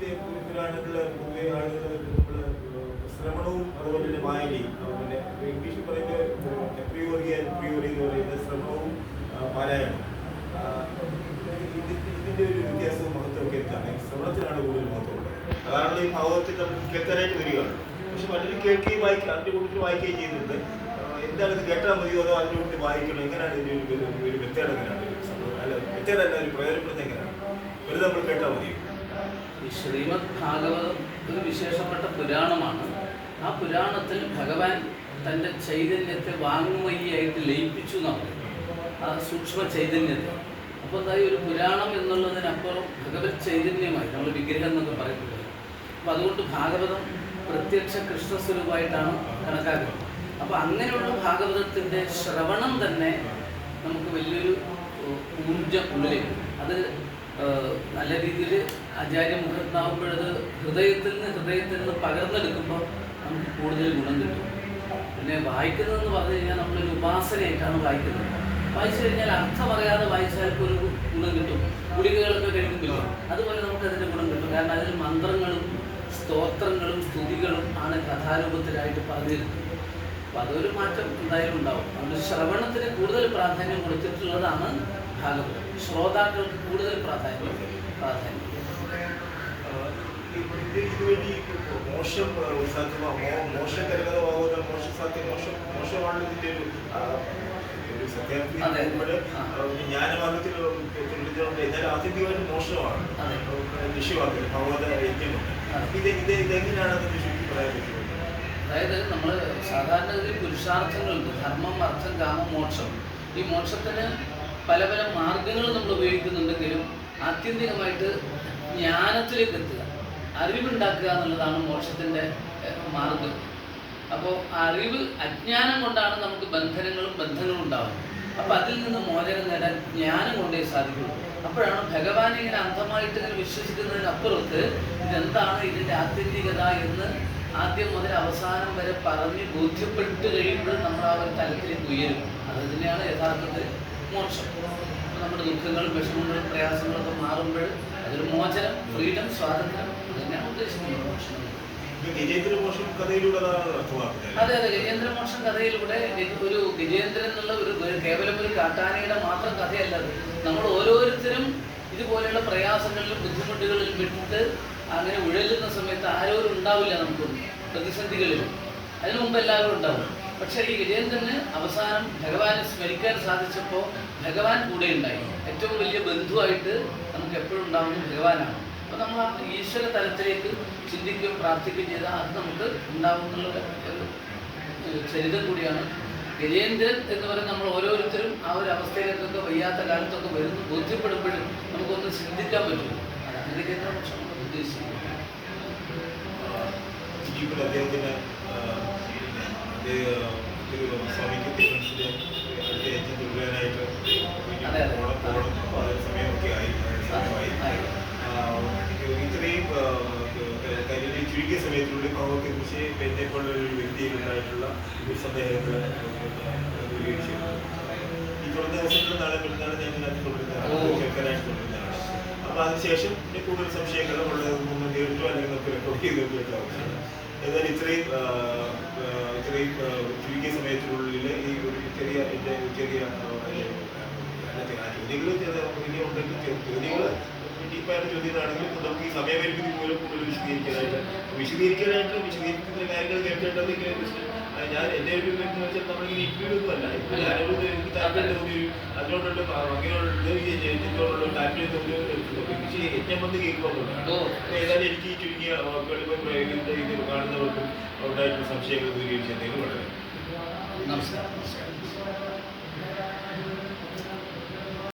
ഇതിന്റെ പുരാണങ്ങളിൽ പൊതുവെ ആളുകൾ നമ്മൾ ശ്രമണവും അതുപോലെ തന്നെ വായനയും പിന്നെ ഇംഗ്ലീഷിൽ പറയുന്നത് എപ്രിയോറി എപ്രിയോറി എന്ന് പറയുന്നത് ശ്രമണവും ആ, ഇതിന്റെ ഒരു വ്യത്യാസവും മഹത്വമൊക്കെ എന്താണ്? ശ്രമണത്തിനാണ് കൂടുതൽ മഹത്വമുള്ളത് അതാണല്ലോ ഈ ഭാഗത്തിൽ നമുക്ക് കേൾക്കാനായിട്ട് വരികയാണ് പക്ഷെ പലരും കേൾക്കുകയും വായിക്കുക അതിന്റെ കൂട്ടത്തിൽ വായിക്കുകയും ചെയ്യുന്നുണ്ട്. എന്താണ് ഇത് കേട്ടാൽ മതിയോ അതോ അതിന്റെ കൂട്ടത്തിൽ വായിക്കണം? എങ്ങനെയാണ് ഇതിന്റെ ഒരു ഒരു- ഒരു വ്യക്തത എങ്ങനെയാണ്? ഒരു? അല്ല വ്യക്തത അല്ല ഒരു പ്രയോജനപ്പെടുന്നത് എങ്ങനെയാണ്? വെറുതെ നമ്മൾ കേട്ടാൽ മതിയോ? ഈ ശ്രീമദ് ഭാഗവതം ഒരു വിശേഷപ്പെട്ട പുരാണമാണ്. ആ പുരാണത്തിൽ ഭഗവാൻ തന്റെ ചൈതന്യത്തെ വാങ്മയിയായിട്ട് ലയിപ്പിച്ചു നമ്മൾ ആ സൂക്ഷ്മ ചൈതന്യത്തെ. അപ്പോൾ അതായത് ഒരു പുരാണം എന്നുള്ളതിനപ്പുറം ഭഗവത് ചൈതന്യമായി നമ്മൾ വിഗ്രഹം എന്നൊക്കെ പറയുന്നത്. അപ്പോൾ അതുകൊണ്ട് ഭാഗവതം പ്രത്യക്ഷ കൃഷ്ണസ്വരൂപമായിട്ടാണ് കണക്കാക്കുന്നത്. അപ്പോൾ അങ്ങനെയുള്ള ഭാഗവതത്തിന്റെ ശ്രവണം തന്നെ നമുക്ക് വലിയൊരു ഊർജം ഉള്ളിലേക്ക് അത് നല്ല രീതിയിൽ ആചാര്യ മുഖത്താവുമ്പോഴത് ഹൃദയത്തിൽ നിന്ന് ഹൃദയത്തിൽ നിന്ന് പകർന്നെടുക്കുമ്പോൾ നമുക്ക് കൂടുതൽ ഗുണം കിട്ടും. പിന്നെ വായിക്കുന്നതെന്ന് പറഞ്ഞു കഴിഞ്ഞാൽ നമ്മളൊരു ഉപാസനയായിട്ടാണ് വായിക്കുന്നത്. വായിച്ചു കഴിഞ്ഞാൽ അർത്ഥം അറിയാതെ വായിച്ചാൽ ഒരു ഗുണം കിട്ടും. ഗുളികകളൊക്കെ കഴിക്കുമ്പോൾ അതുപോലെ നമുക്ക് അതിന്റെ ഗുണം കിട്ടും. കാരണം അതിൽ മന്ത്രങ്ങളും സ്തോത്രങ്ങളും സ്തുതികളും ആണ് കഥാരൂപത്തിലായിട്ട് പറഞ്ഞിരുന്നത് അപ്പോൾ അതൊരു മാറ്റം എന്തായാലും ഉണ്ടാവും അതുകൊണ്ട് ശ്രവണത്തിന് കൂടുതൽ പ്രാധാന്യം കൊടുത്തിട്ടുള്ളതാണ് ഭാഗവതം ശ്രോതാക്കൾക്ക് കൂടുതൽ പ്രാധാന്യം പ്രാധാന്യം മോശം സാധ്യമാ മോശം മോശം മോശം മോശമാണ് ഇതിന്റെ ഒരു സത്യാർത്ഥി അതെ. നോക്കുമ്പോൾ ആ. ജ്ഞാനമാർഗത്തിൽ തുടരുന്നുണ്ട് എന്നാൽ ആത്യന്തികമായിട്ട് മോശമാണ് അതെ. ലക്ഷ്യമാക്കുന്നത് ഭഗവത യജ്ഞമുണ്ട് അതെ. ഇത് ഇത് ഇതെങ്ങനെയാണ് അതിന്റെ ചുറ്റി പറയാൻ പറ്റുന്നത് അതായത് നമ്മൾ സാധാരണഗതിയിൽ പുരുഷാർത്ഥങ്ങളുണ്ട്. ധർമ്മം അർത്ഥം കാമം മോക്ഷം. ഈ മോക്ഷത്തിന് പല പല മാർഗങ്ങൾ നമ്മൾ ഉപയോഗിക്കുന്നുണ്ടെങ്കിലും ആത്യന്തികമായിട്ട് ജ്ഞാനത്തിലേക്ക് എത്തുക. അറിവുണ്ടാക്കുക എന്നുള്ളതാണ് മോക്ഷത്തിന്റെ മാർഗം. അപ്പോൾ അറിവ് അജ്ഞാനം കൊണ്ടാണ് നമുക്ക് ബന്ധനങ്ങളും ബന്ധങ്ങളും ഉണ്ടാവുന്നത്. അപ്പോൾ അതിൽ നിന്ന് മോചനം നേടാൻ ജ്ഞാനം കൊണ്ടേ സാധിക്കുള്ളൂ. അപ്പോഴാണ് ഭഗവാനെ ഇങ്ങനെ അന്ധമായിട്ട് ഇങ്ങനെ വിശ്വസിക്കുന്നതിനപ്പുറത്ത് ഇതെന്താണ് ഇതിന്റെ ആത്യന്തികത എന്ന് ആദ്യം മുതൽ അവസാനം വരെ പറഞ്ഞ് ബോധ്യപ്പെട്ട് കഴിയുമ്പോൾ നമ്മൾ ആ ഒരു തലത്തിലേക്ക് ഉയരും. അത് തന്നെയാണ് യഥാർത്ഥത്തിൽ മോക്ഷം. നമ്മുടെ ദുഃഖങ്ങളും വിഷമങ്ങളും പ്രയാസങ്ങളൊക്കെ മാറുമ്പോൾ അതൊരു മോചനം ഫ്രീഡം സ്വാതന്ത്ര്യം തന്നെയാണ് ഉദ്ദേശിക്കുന്നത് മോക്ഷം. മോശം അതെ അതെ ഗജേന്ദ്രമോക്ഷം കഥയിലൂടെ ഒരു ഗജേന്ദ്രൻ എന്നുള്ള ഒരു കേവലം ഒരു കാട്ടാനയുടെ മാത്രം കഥയല്ല നമ്മൾ ഓരോരുത്തരും ഇതുപോലെയുള്ള പ്രയാസങ്ങളിലും ബുദ്ധിമുട്ടുകളിലും വിട്ടിട്ട് അങ്ങനെ ഉഴലുന്ന സമയത്ത് ആരോരും ഉണ്ടാവില്ല നമുക്കൊന്നും പ്രതിസന്ധികളിൽ അതിനു മുമ്പ് എല്ലാവരും ഉണ്ടാവും. പക്ഷേ ഈ ഗജേന്ദ്രന് അവസാനം ഭഗവാനെ സ്മരിക്കാൻ സാധിച്ചപ്പോൾ ഭഗവാൻ കൂടെ ഉണ്ടായി. ഏറ്റവും വലിയ ബന്ധുവായിട്ട് നമുക്ക് എപ്പോഴും ഉണ്ടാവുന്നത് ഭഗവാനാണ്. അപ്പോൾ നമ്മൾ ആ ഈശ്വര തലത്തിലേക്ക് ചിന്തിക്കുകയും പ്രാർത്ഥിക്കുകയും ചെയ്താൽ അത് നമുക്ക് ഉണ്ടാവുന്നുള്ള ചരിതം കൂടിയാണ്. ഗജേന്ദ്രൻ എന്ന് പറയുന്നത് നമ്മൾ ഓരോരുത്തരും ആ ഒരു അവസ്ഥയിലേക്കൊക്കെ വയ്യാത്ത കാലത്തൊക്കെ വരുന്നു. ബോധ്യപ്പെടുമ്പോഴും നമുക്കൊന്ന് ചിന്തിക്കാൻ പറ്റും. അതാണ് ഗജേന്ദ്രമോക്ഷം നമ്മൾ ഉദ്ദേശിക്കുന്നത് ജീവിതത്തിൽ അദ്ദേഹത്തിന് സ്വാമിക്ക് തീരുമാനിച്ചത് അടുത്ത അപ്പോൾ അതിന് സമയമൊക്കെ ആയി സമയമായി ഇത്രയും കാര്യത്തിൽ ചുരുങ്ങിയ സമയത്തിനുള്ളിൽ ഭാവത്തെ കുറിച്ച് എന്നെ പോലുള്ള ഒരു വ്യക്തിയിൽ ഉണ്ടായിട്ടുള്ള ഒരു സന്ദേഹങ്ങൾ ഈ തുടർന്ന ദിവസങ്ങളിൽ നാളെ പെരുന്നാൾ ഞാൻ ഇതിനകത്ത് തുടരുന്നതാണ് ഓ. കേൾക്കാനായിട്ട് തുടരുന്നതാണ് അപ്പോൾ അതിനുശേഷം പിന്നെ കൂടുതൽ സംശയങ്ങളും ഉള്ളത് ഒന്ന് കേട്ടോ അല്ലെങ്കിൽ നമുക്ക് റെക്കോർഡ് ചെയ്ത് കേട്ടോ എന്നാലും ഇത്രയും ഇത്രയും ചുരുക്കിയ സമയത്തിനുള്ളിൽ ഈ ഒരു ചെറിയ എന്റെ ചെറിയ ചോദ്യങ്ങൾ ചോദ്യങ്ങൾ നമുക്ക് ഈ മൂലം കൂടുതൽ വിശദീകരിക്കാനായിട്ട് വിശദീകരിക്കാനായിട്ട് വിശദീകരിക്കുന്ന കാര്യങ്ങൾ കേൾക്കേണ്ടത് ഞാൻ എന്റെ ഒരു ഇതെന്ന് വെച്ചാൽ നമ്മളിങ്ങനെ ഇന്റർവ്യൂ ഒന്നും അല്ല ഇപ്പൊ ഞാനൊരു എനിക്ക് താല്പര്യം തോന്നിയ ഒരു അതിനോടുള്ള അങ്ങനെയുള്ള ഈ ഇതിനോടുള്ള താല്പര്യം തോന്നിയ പക്ഷേ യജ്ഞം വന്ന് കേൾക്കുമ്പോൾ ഓ. ഏതായാലും എനിക്ക് ഈ ചുരുങ്ങിയ വാക്കുകളിപ്പോൾ പ്രയോഗിക്കുന്ന ഇത് കാണുന്നവർക്കും ഉണ്ടായിട്ടുള്ള സംശയങ്ങൾ ദൂരീകരിച്ച് എന്തെങ്കിലും വളരെ നമസ്കാരം.